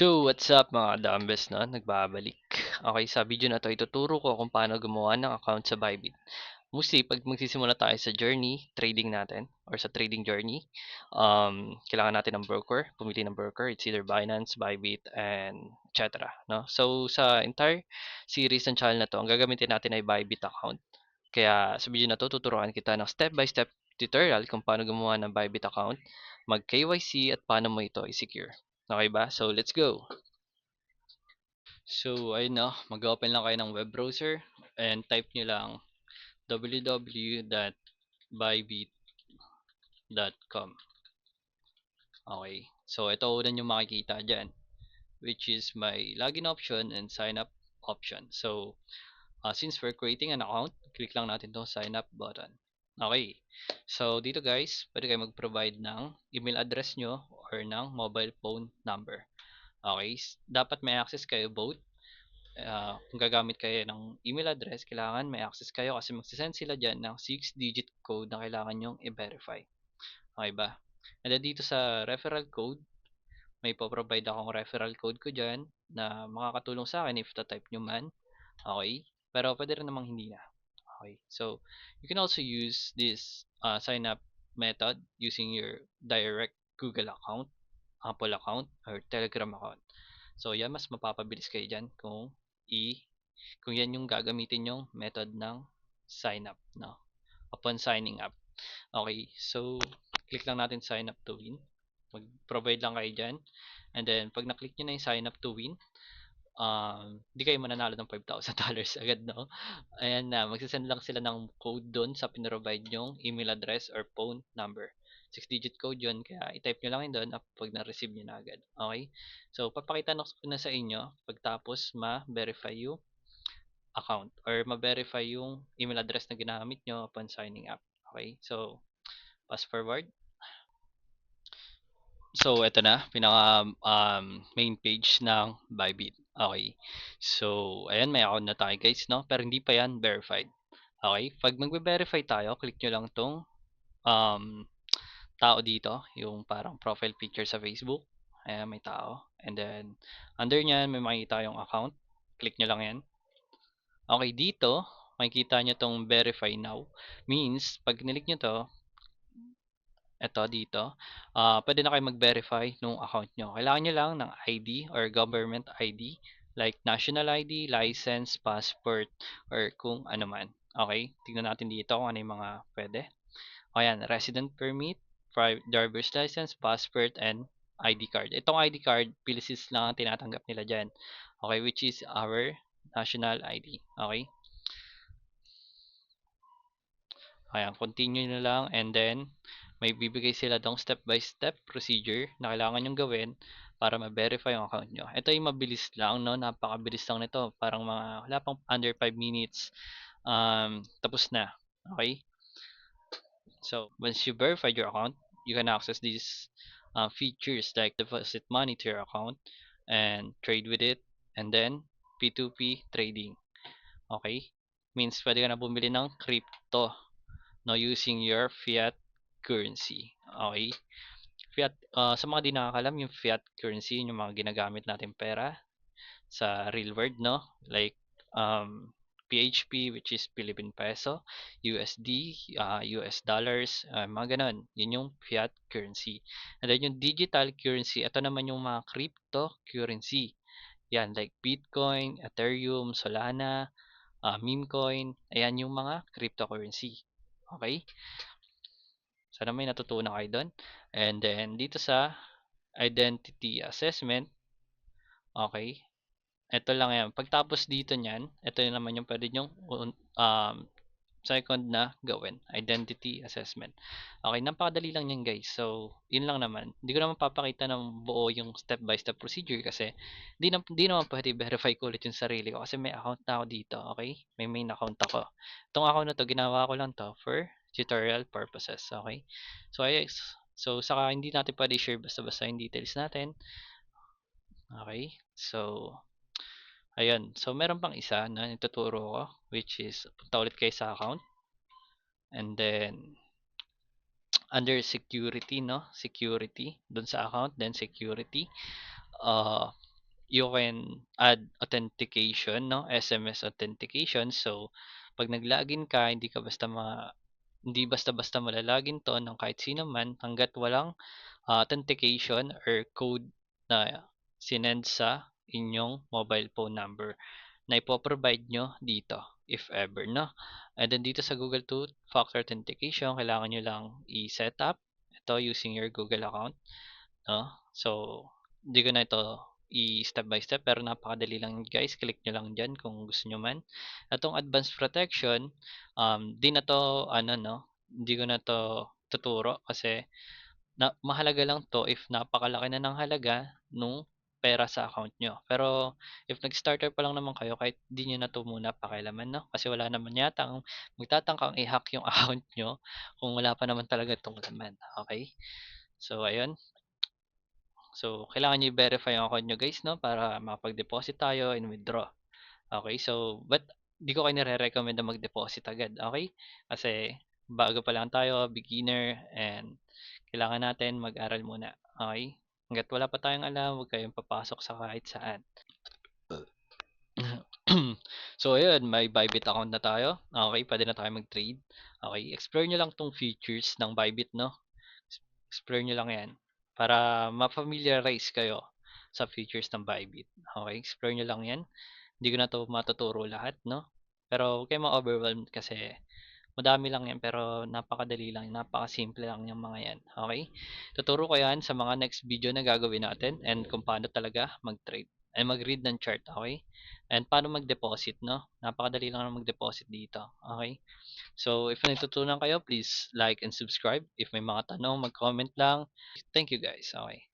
So, what's up mga dumbbells no? Nagbabalik. Okay, sa video na to, ituturo ko kung paano gumawa ng account sa Bybit. Mostly, pag magsisimula tayo sa journey, trading natin, or sa trading journey, um, kailangan natin ng broker, pumili ng broker. It's either Binance, Bybit, and etc. No? So, sa entire series ng channel na to, ang gagamitin natin ay Bybit account. Kaya sa video na to, tuturuan kita ng step-by-step tutorial kung paano gumawa ng Bybit account, mag-KYC, at paano mo ito i-secure. Okay ba? So, let's go! So, ayun na, mag-open lang kayo ng web browser and type nyo lang www.bybit.com Okay, so ito una nyo makikita dyan which is my login option and sign up option. So, uh, since we're creating an account, click lang natin itong sign up button. Okay, so dito guys, pwede kayo mag-provide ng email address nyo or ng mobile phone number. Okay, dapat may access kayo both uh, kung gagamit kayo ng email address, kailangan may access kayo kasi magsisend sila dyan ng 6-digit code na kailangan nyong i-verify. Okay ba? And then dito sa referral code, may po-provide akong referral code ko dyan na makakatulong sa akin if ta-type nyo man. Okay? Pero pwede rin namang hindi na. Okay? So, you can also use this uh, sign up method using your direct Google account, Apple account, or Telegram account. So, yan, mas mapapabilis kayo dyan kung i kung yan yung gagamitin yung method ng sign up, no? Upon signing up. Okay, so, click lang natin sign up to win. Mag-provide lang kayo dyan. And then, pag na-click nyo na yung sign up to win, um, di kayo mananalo ng $5,000 agad, no? Ayan na, magsasend lang sila ng code doon sa pinrovide yung email address or phone number. 6-digit code yun, kaya i-type nyo lang yun doon pag na-receive nyo na agad. Okay? So, papakita na na sa inyo pagtapos ma-verify yung account or ma-verify yung email address na ginamit nyo upon signing up. Okay? So, fast forward. So, ito na, pinaka um, main page ng Bybit. Okay. So, ayan, may account na tayo guys, no? Pero hindi pa yan verified. Okay. Pag magbe-verify tayo, click nyo lang tong um, tao dito, yung parang profile picture sa Facebook. Ayan, may tao. And then, under nyan, may makikita yung account. Click nyo lang yan. Okay, dito, makikita nyo tong verify now. Means, pag nilik nyo to, eto dito, uh, pwede na kayo mag-verify nung account nyo. Kailangan nyo lang ng ID or government ID, like national ID, license, passport, or kung ano man. Okay, tingnan natin dito kung ano yung mga pwede. Ayan, resident permit, driver's license, passport, and ID card. Itong ID card, PLCs lang ang tinatanggap nila dyan. Okay, which is our national ID. Okay? Ayan, continue na lang and then may bibigay sila dong step-by-step -step procedure na kailangan nyong gawin para ma-verify yung account nyo. Ito yung mabilis lang, no? Napakabilis lang nito. Parang mga, wala pang under 5 minutes. Um, tapos na. Okay? So, once you verified your account, you can access these uh, features like deposit money to your account and trade with it and then P2P trading. Okay? Means pwede ka na bumili ng crypto no using your fiat currency. Okay? Fiat uh, sa mga di nakakalam yung fiat currency yung mga ginagamit natin pera sa real world no like um PHP which is Philippine Peso, USD, uh, US dollars, uh, mga ganun. Yun yung fiat currency. And then yung digital currency, ito naman yung mga cryptocurrency. Yan, like Bitcoin, Ethereum, Solana, uh, meme coin. Ayan yung mga cryptocurrency. Okay? Sana may natutunan kayo doon. And then, dito sa identity assessment, okay, ito lang yan. Pagtapos dito niyan, ito naman yung pwede nyong um, second na gawin. Identity assessment. Okay, napakadali lang yan guys. So, yun lang naman. Hindi ko naman papakita ng buo yung step-by-step -step procedure kasi hindi, na, hindi naman pwede verify ko ulit yung sarili ko kasi may account na ako dito. Okay? May main account ako. Itong account na to, ginawa ko lang to for tutorial purposes. Okay? So, ayos. So, saka hindi natin pwede share basta-basta yung details natin. Okay? So, Ayun. So, meron pang isa na ituturo ko, which is, punta ulit kayo sa account. And then, under security, no? Security, dun sa account, then security. Uh, you can add authentication, no? SMS authentication. So, pag nag-login ka, hindi ka basta ma hindi basta-basta malalagin 'to ng kahit sino man hangga't walang ah, authentication or code na sinend sa inyong mobile phone number na ipo-provide nyo dito if ever, no? And then dito sa Google Two-Factor Authentication, kailangan nyo lang i-set up ito using your Google account, no? So, hindi ko na ito i-step by step pero napakadali lang guys. Click nyo lang dyan kung gusto nyo man. Itong advanced protection, um, di na to, ano no, hindi ko na to tuturo kasi na, mahalaga lang to if napakalaki na ng halaga nung pera sa account nyo. Pero if nag-starter pa lang naman kayo, kahit di nyo na to muna pakialaman, no? Kasi wala naman yata ang magtatangkang i-hack yung account nyo kung wala pa naman talaga itong laman. Okay? So, ayun. So, kailangan nyo i-verify yung account nyo guys, no? Para makapag-deposit tayo and withdraw. Okay? So, but di ko kayo nire-recommend na mag-deposit agad. Okay? Kasi bago pa lang tayo, beginner, and kailangan natin mag-aral muna. Okay? Hanggat wala pa tayong alam, huwag kayong papasok sa kahit saan. so, ayun, may Bybit account na tayo. Okay, pwede na tayo mag-trade. Okay, explore nyo lang tong features ng Bybit, no? Explore nyo lang yan para ma-familiarize kayo sa features ng Bybit. Okay, explore nyo lang yan. Hindi ko na to matuturo lahat, no? Pero huwag kayong ma-overwhelmed kasi madami lang yan pero napakadali lang, napakasimple lang yung mga yan. Okay? Tuturo ko yan sa mga next video na gagawin natin and kung paano talaga mag-trade and mag-read ng chart, okay? And paano mag-deposit, no? Napakadali lang na mag-deposit dito, okay? So, if natutunan kayo, please like and subscribe. If may mga tanong, mag-comment lang. Thank you guys, okay?